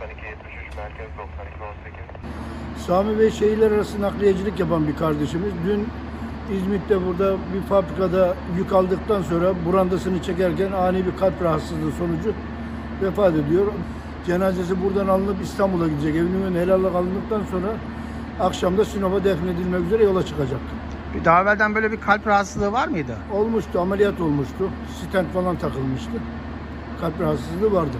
merkez Sami Bey şehirler arası nakliyecilik yapan bir kardeşimiz. Dün İzmit'te burada bir fabrikada yük aldıktan sonra burandasını çekerken ani bir kalp rahatsızlığı sonucu vefat ediyor. Cenazesi buradan alınıp İstanbul'a gidecek. Evinin önüne helallik alındıktan sonra akşamda Sinop'a defnedilmek üzere yola çıkacak. E, daha evvelden böyle bir kalp rahatsızlığı var mıydı? Olmuştu, ameliyat olmuştu. Stent falan takılmıştı. Kalp rahatsızlığı vardı.